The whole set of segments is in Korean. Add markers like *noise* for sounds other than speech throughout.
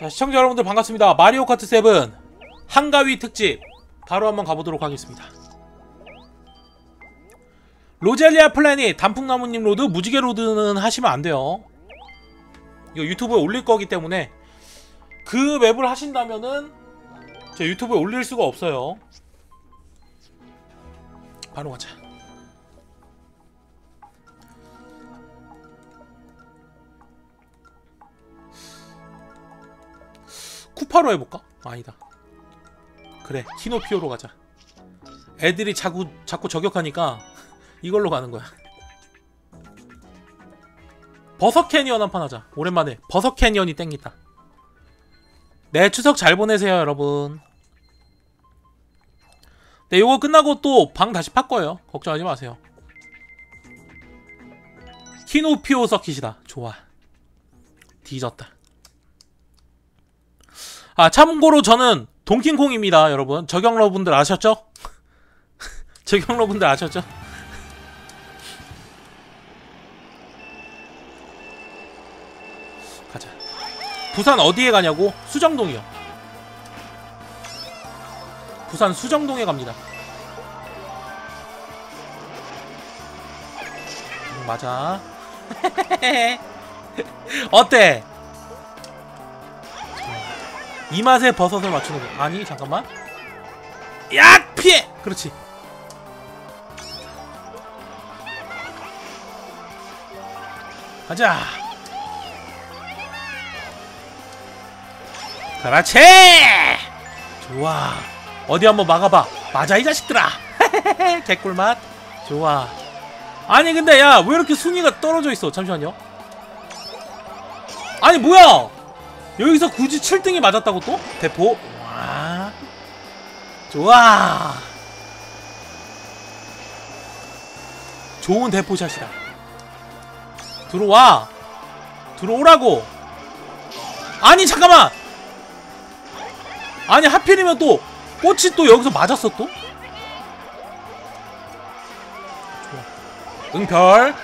자 시청자 여러분들 반갑습니다. 마리오 카트 7 한가위 특집 바로 한번 가보도록 하겠습니다. 로젤리아 플래닛 단풍나무님 로드 무지개 로드는 하시면 안 돼요. 이거 유튜브에 올릴 거기 때문에 그 맵을 하신다면은 제 유튜브에 올릴 수가 없어요. 바로 가자 쿠파로 해볼까? 아니다. 그래, 키노피오로 가자. 애들이 자꾸 자꾸 저격하니까 *laughs* 이걸로 가는 거야. 버섯 캐니언 한 판 하자. 오랜만에 버섯 캐니언이 땡기다. 네, 추석 잘 보내세요, 여러분. 네, 요거 끝나고 또 방 다시 팔 거예요. 걱정하지 마세요. 키노피오 서킷이다. 좋아. 뒤졌다. 아 참고로 저는 동킹콩입니다 여러분 저경러분들 아셨죠? *laughs* 저경러분들 아셨죠? 가자 부산 어디에 가냐고? 수정동이요 부산 수정동에 갑니다 음, 맞아 *laughs* 어때? 이 맛에 버섯을 맞추는 거. 아니 잠깐만. 야 피해! 그렇지. 가자. 그렇지! 좋아. 어디 한번 막아봐. 맞아 이 자식들아. *laughs* 개꿀맛. 좋아. 아니 근데 야 왜 이렇게 순위가 떨어져 있어? 잠시만요. 아니 뭐야 여기서 굳이 7등이 맞았다고 또? 대포? 와. 좋아. 좋은 대포샷이다. 들어와. 들어오라고. 아니 잠깐만. 아니 하필이면 또 꽃이 또 여기서 맞았어 또? 좋아. 응별.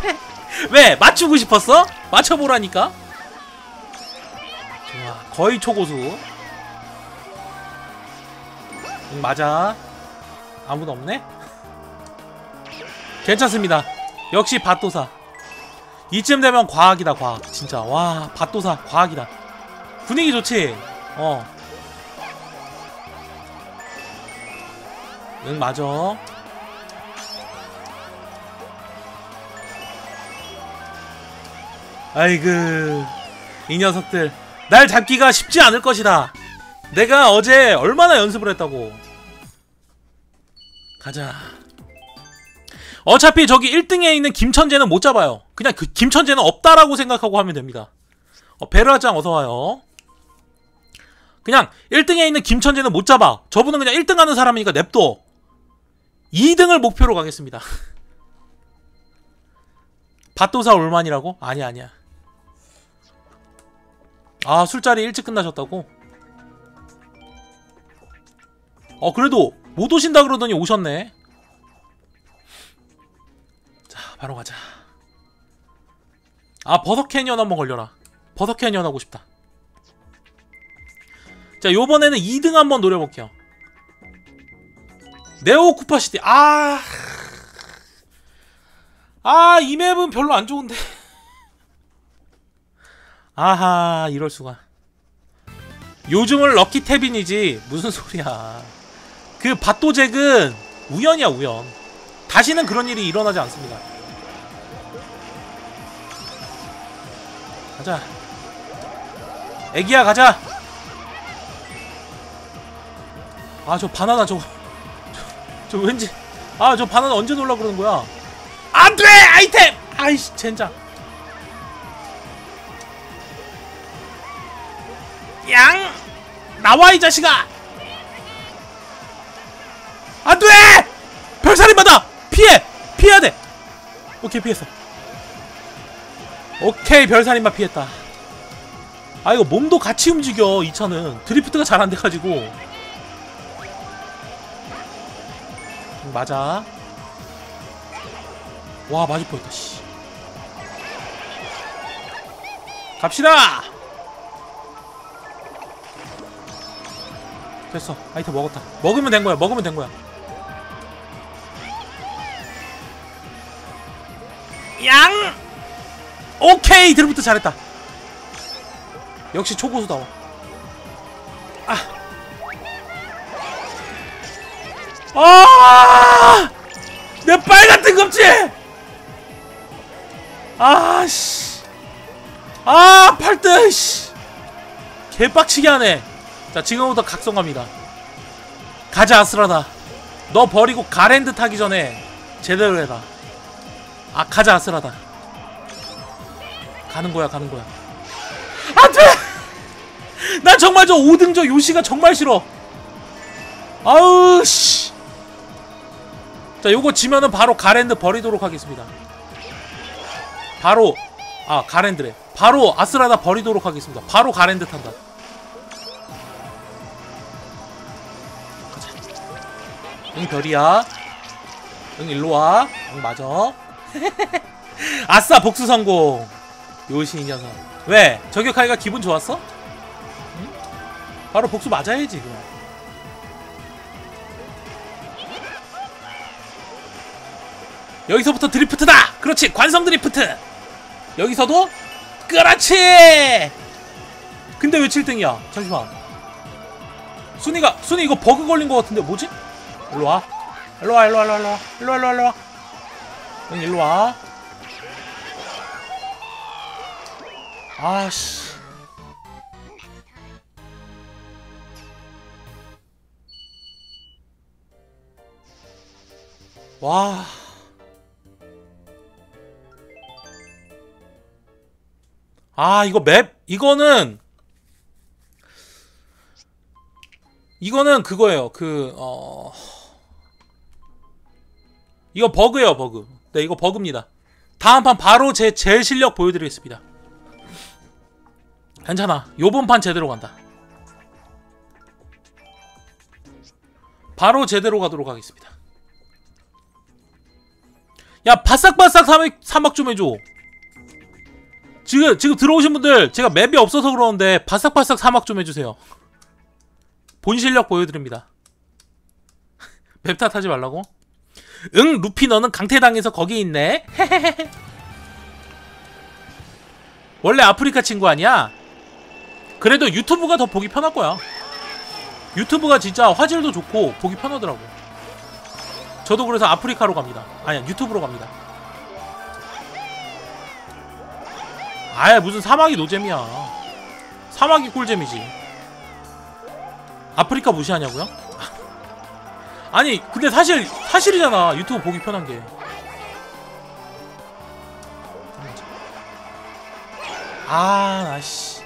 *laughs* 왜? 맞추고 싶었어? 맞춰보라니까. 거의 초고수. 응, 맞아. 아무도 없네? 괜찮습니다. 역시 밭도사. 이쯤 되면 과학이다 과학. 진짜. 와 밭도사 과학이다. 분위기 좋지? 어. 응, 맞아. 아이그 이 녀석들 날 잡기가 쉽지 않을 것이다. 내가 어제 얼마나 연습을 했다고. 가자. 어차피 저기 1등에 있는 김천재는 못 잡아요. 그냥 그 김천재는 없다라고 생각하고 하면 됩니다. 어, 베르아짱 어서와요. 그냥 1등에 있는 김천재는 못 잡아. 저분은 그냥 1등 하는 사람이니까 냅둬. 2등을 목표로 가겠습니다. *laughs* 밭도사 올만이라고? 아니야 아니야. 아 술자리 일찍 끝나셨다고? 어 그래도 못 오신다 그러더니 오셨네. 자 바로 가자. 아 버섯 캐니언 한번 걸려라. 버섯 캐니언 하고 싶다. 자 요번에는 2등 한번 노려볼게요. 네오 쿠파시티. 아... 아, 이 맵은 별로 안 좋은데. 아하 이럴 수가. 요즘은 럭키 태빈이지 무슨 소리야. 그 밭도잭은 우연이야 우연. 다시는 그런 일이 일어나지 않습니다. 가자. 애기야 가자. 아 저 바나나 저거 저, 저 왠지 아 저 바나나 언제 놀라 그러는 거야? 안돼! 아이템! 아이씨 젠장 나와 이 자식아! 안돼! 별살인마다! 피해! 피해야 돼! 오케이 피했어. 오케이 별살인마 피했다. 아 이거 몸도 같이 움직여 이 차는. 드리프트가 잘 안 돼가지고. 음, 맞아. 와 맞을 뻔했다 씨. 갑시다 됐어 아이템 먹었다 먹으면 된 거야 먹으면 된 거야 양 오케이 드리프트 잘했다 역시 초고수다워 아! 내 빨간 등급지! 아씨. 아, 팔등 씨. 개빡치게 하네. 자, 지금부터 각성갑니다. 가자, 아스라다. 너 버리고 가랜드 타기 전에 제대로 해라. 아, 가자, 아스라다. 가는 거야, 가는 거야. 안 돼! 난 정말 저 5등 저 요시가 정말 싫어. 아우, 씨. 자, 요거 지면은 바로 가랜드 버리도록 하겠습니다. 바로 아 가랜드래. 바로 아스라다 버리도록 하겠습니다. 바로 가랜드 탄다. 응 별이야. 응 일로 와. 응 맞아. *laughs* 아싸 복수 성공. 요시 이 녀석. 왜? 저격하기가 기분 좋았어? 응? 바로 복수 맞아야지 그럼. 여기서부터 드리프트다! 그렇지! 관성 드리프트! 여기서도 그렇지! 근데 왜 7등이야? 잠시만. 순이가, 순이 이거 버그 걸린 것 같은데 뭐지? 일로와. 일로와, 일로와, 일로와, 일로와, 일로와, 일로와. 응, 일로와. 아씨. 와. 아 이거 맵 이거는 이거는 그거예요. 그 어 이거 버그예요 버그. 네 이거 버그입니다. 다음 판 바로 제 제일 실력 보여드리겠습니다. 괜찮아. 요번 판 제대로 간다. 바로 제대로 가도록 하겠습니다. 야 바싹바싹 사막, 사막 좀 해줘. 지금 지금 들어오신 분들 제가 맵이 없어서 그러는데 바싹바싹 사막 좀 해주세요. 본 실력 보여드립니다. *laughs* 맵 탓하지 말라고? 응 루피 너는 강태당에서 거기 있네. *laughs* 원래 아프리카 친구 아니야? 그래도 유튜브가 더 보기 편할 거야. 유튜브가 진짜 화질도 좋고 보기 편하더라고. 저도 그래서 아프리카로 갑니다. 아니야 유튜브로 갑니다. 아예 무슨 사막이 노잼이야 사막이 꿀잼이지 아프리카 무시하냐고요? 아니 근데 사실 사실이잖아 유튜브 보기 편한 게 아, 나씨.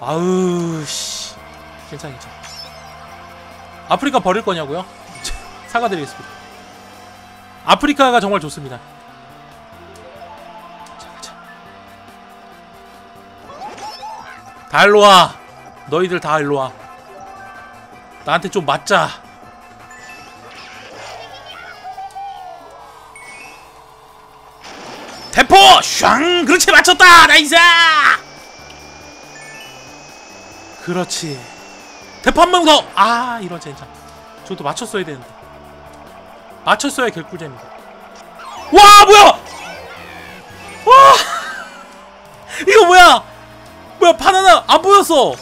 아으, 씨. 괜찮아, 괜찮아. 아프리카 버릴 거냐고요? *laughs* 사과드리겠습니다. 아프리카가 정말 좋습니다. 다 일로와 너희들 다 일로와 나한테 좀 맞자 대포! 샹! 그렇지 맞췄다! 나이스! 그렇지 대포 한 번 더! 아 이런 젠장 저도 맞췄어야 되는데 맞췄어야 개꿀잼이다 와 뭐야! 와! *laughs* 이거 뭐야! 뭐야 바나나 안 보였어.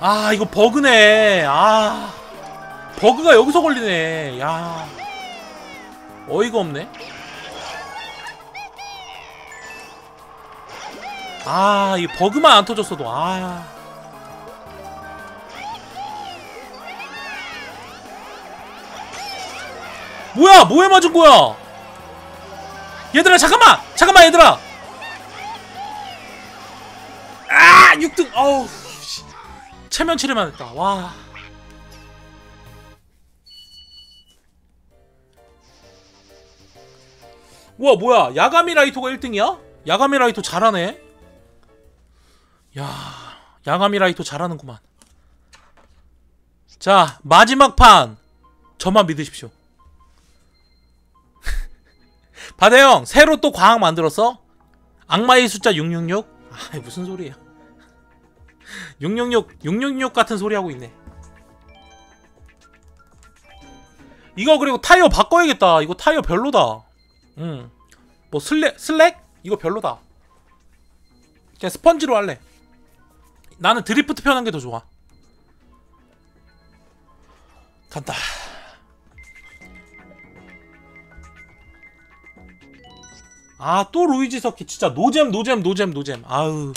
아 이거 버그네. 아 버그가 여기서 걸리네. 야 어이가 없네. 아 이 버그만 안 터졌어도 아. 뭐야? 뭐에 맞은 거야? 얘들아 잠깐만! 잠깐만 얘들아 아 6등. 어우 씨. 체면치레만 했다. 와. 우와 뭐야. 야가미 라이토가 1등이야? 야가미 라이토 잘하네. 야 야가미 라이토 잘하는구만. 자 마지막 판. 저만 믿으십시오. *laughs* 바대형 새로 또 과학 만들었어? 악마의 숫자 666? 아 무슨 소리야 666 666 같은 소리 하고 있네. 이거 그리고 타이어 바꿔야겠다. 이거 타이어 별로다. 음. 뭐 슬랙 슬랙 이거 별로다. 그냥 스펀지로 할래. 나는 드리프트 편한 게 더 좋아. 간다. 아, 또 루이지 서킷. 진짜 노잼, 노잼, 노잼, 노잼. 아우.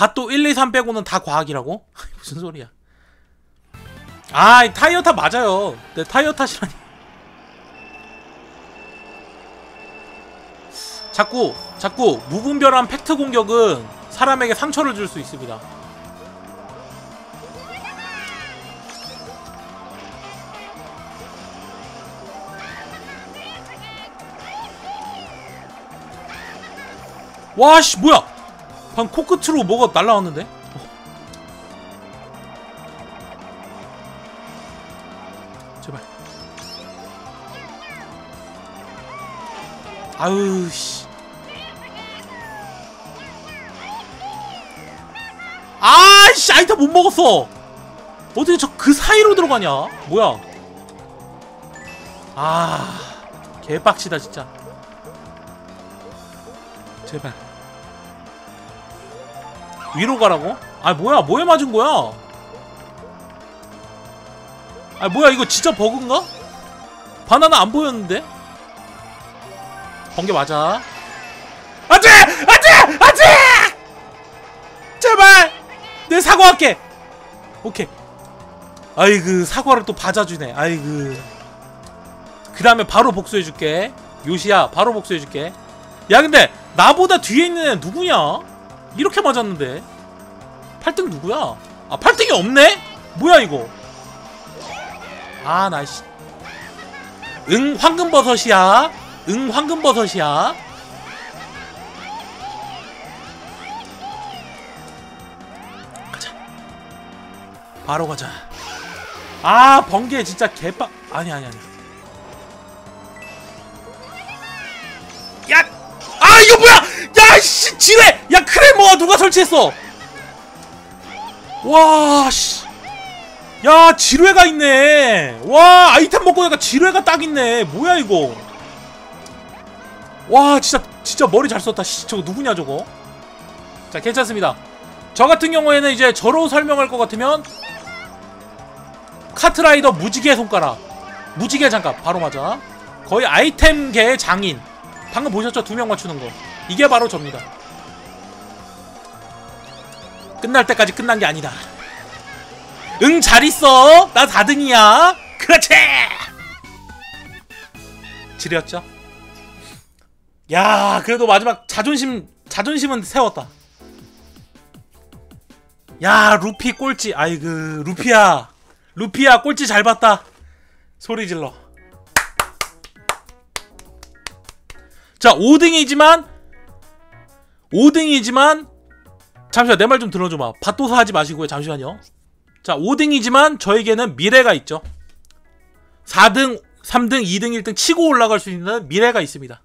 밭도 1, 2, 3 빼고는 다 과학이라고? *laughs* 무슨 소리야. 아, 이 타이어 탓 맞아요. 내 타이어 탓이라니. 자꾸, 자꾸 무분별한 팩트 공격은 사람에게 상처를 줄 수 있습니다. 와씨 뭐야 방 코끝으로 뭐가 날라왔는데? 어. 제발. 아유 씨. 아씨 아이타 못 먹었어. 어떻게 저 그 사이로 들어가냐? 뭐야? 아 개빡치다 진짜. 제발 위로 가라고? 아 뭐야 뭐에 맞은 거야? 아 뭐야 이거 진짜 버그인가? 바나나 안 보였는데? 번개 맞아 안돼! 안돼! 안돼! 제발! 내 사과할게 오케이 아이그 사과를 또 받아주네 아이그 그 다음에 바로 복수해줄게 요시야 바로 복수해줄게 야 근데 나보다 뒤에 있는 애 누구냐? 이렇게 맞았는데 8등 누구야? 아 8등이 없네? 뭐야 이거 아 나이씨 응 황금버섯이야 응 황금버섯이야 가자 바로 가자 아 번개 진짜 개빡 아니 아니 아니 야! 아 이거 뭐야! 야씨 지뢰! 누가 설치했어? 와 씨. 야 지뢰가 있네. 와 아이템 먹고 나니까 지뢰가 딱 있네. 뭐야 이거? 와 진짜 진짜 머리 잘 썼다. 씨, 저거 누구냐 저거? 자 괜찮습니다. 저 같은 경우에는 이제 저로 설명할 것 같으면 카트라이더 무지개 손가락 무지개 장갑 바로 맞아 거의 아이템계의 장인 방금 보셨죠? 두 명 맞추는 거. 이게 바로 접니다. 끝날 때까지 끝난 게 아니다. 응, 잘 있어. 나 4등이야. 그렇지! 지렸죠? 야, 그래도 마지막 자존심, 자존심은 세웠다. 야, 루피 꼴찌. 아이고, 루피야. 루피야, 꼴찌 잘 봤다. 소리 질러. 자 5등이지만 5등이지만 잠시만 내 말 좀 들어줘봐. 밭도사 하지 마시고요 잠시만요. 자 5등이지만 저에게는 미래가 있죠. 4등 3등 2등 1등 치고 올라갈 수 있는 미래가 있습니다